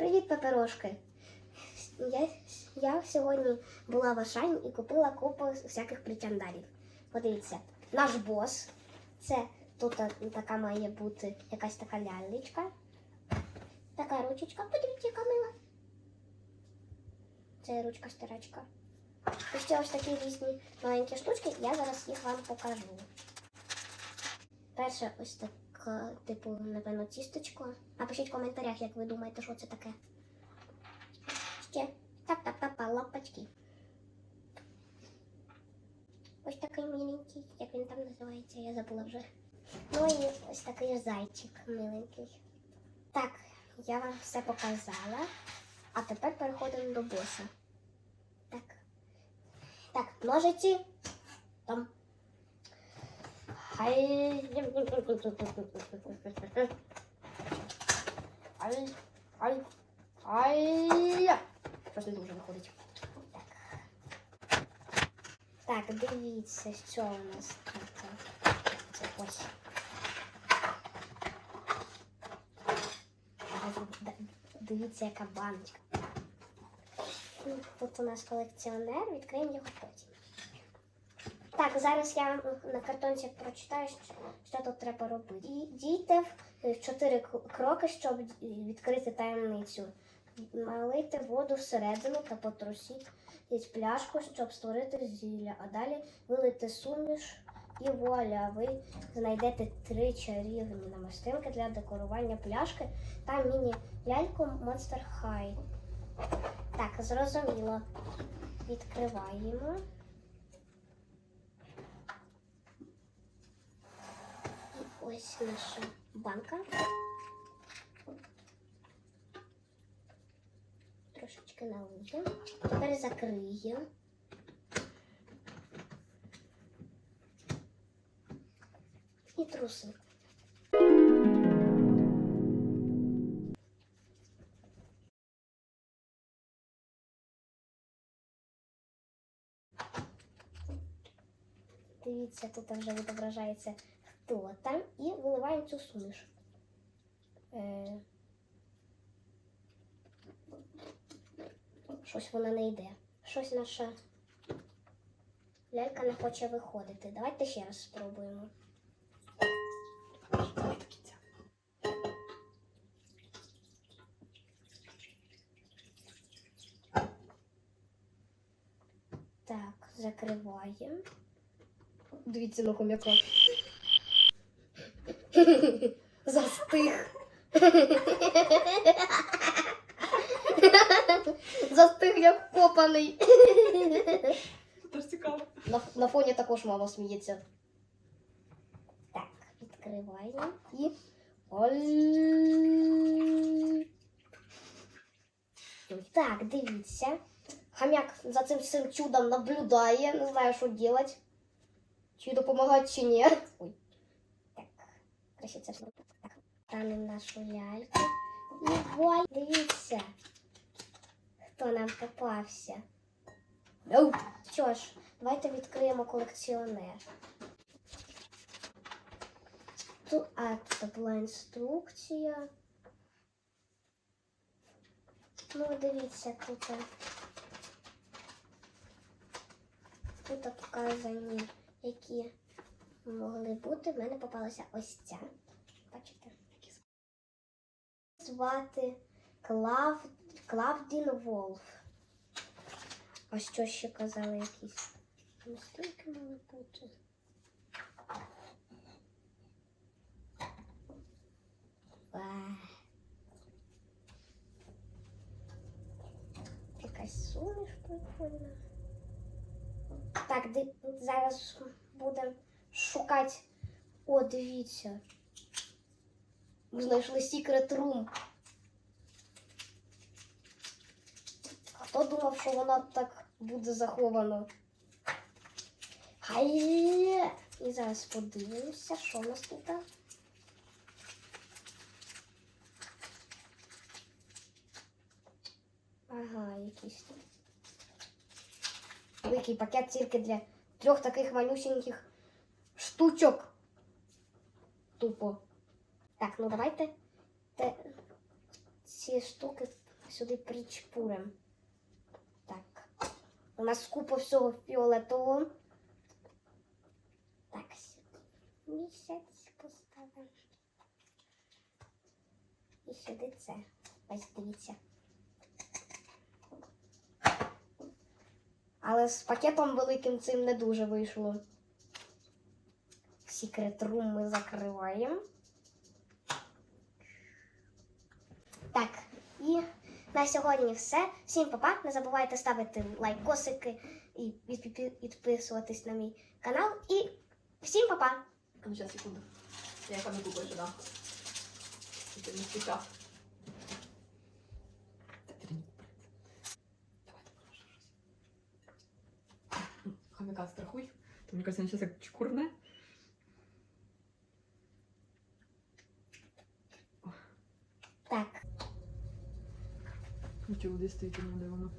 Привіт, пеперошки! Я, я сьогодні була в Ашані і купила купу всяких причандалів. Подивіться, наш бос. Це тут е, така має бути якась така лялечка. Така ручечка. Подивіться, яка мила. Це ручка стирачка. І ще ось такі різні маленькі штучки. Я зараз їх вам покажу. Перше ось таке, типу, напевно, тісточко. Напишіть в коментарях, як ви думаєте, що це таке. Ще та-та-та-та лапочки. Ось такий миленький, як він там називається, я забула вже. Ну і ось такий зайчик миленький. Так, я вам все показала. А тепер переходимо до боса. Так. Так, ножиці. Там. Хай. Ай. Ай. Ай. Щось не дуже виходить. Так. Так, дивіться, що у нас тут. Це ось. Дивіться, яка баночка. Тут у нас колекціонер, відкриємо його потім. Так, зараз я на картонці прочитаю, що, тут треба робити. Ді- Дійте в чотири кроки, щоб відкрити таємницю. Налийте воду всередину та потрусіть пляшку, щоб створити зілля. А далі вилийте суміш і вуаля, ви знайдете три чарівні намистинки для декорування пляшки та міні-ляльку Monster High. Так, зрозуміло. Відкриваємо. І ось наша банка. Трошечки налиємо. Тепер закриємо. І труси. Дивіться, тут вже відображається хто там. І виливаємо цю суміш. Е... Щось вона не йде. Щось наша лялька не хоче виходити. Давайте ще раз спробуємо. Так, закриваємо. Дивіться на хомяка. Застиг. Застиг як копаний. Тож цікаво. На, на фоні також мама сміється. Так, відкриваємо і. Оль. Так, дивіться. Хомяк за цим всім чудом наблюдає, не знає, що робити. Чи допомагати, чи ні. Ой. Краще це все. Так, ранимо нашу ляльку. І дивіться, хто нам попався. Ну, Що ж, давайте відкриємо колекціонер. Тут, а, тут була інструкція. Ну, дивіться, тут. Тут показані, які могли бути. В мене попалася ось ця. Бачите? Звати Клав... Клавдін Волф. А що ще казали якісь? Мистинки мали бути. Якась суміш прикольна. Так, зараз будемо шукати. О, дивіться. Ми знайшли секрет рум. Хто думав, що вона так буде захована? Хай. І зараз подивимося, що у нас тут. Ага, якийсь. Великий пакет тільки для трьох таких малюсеньких штучок. Тупо. Так, ну давайте те, ці штуки сюди причпуримо. Так. У нас купа всього фіолетового. Так, сюди місяць поставимо. І сюди це. Ось дивіться. Але з пакетом великим цим не дуже вийшло. Секрет рум ми закриваємо. Так, і на сьогодні все. Всім па-па. Не забувайте ставити лайкосики і підписуватись на мій канал. І всім па-па! Ну секунду. Я одну купаю сюда. Теперь не раз. Хомяка страхуй. Мне кажется, она сейчас как чекурная. Действительно, да, оно.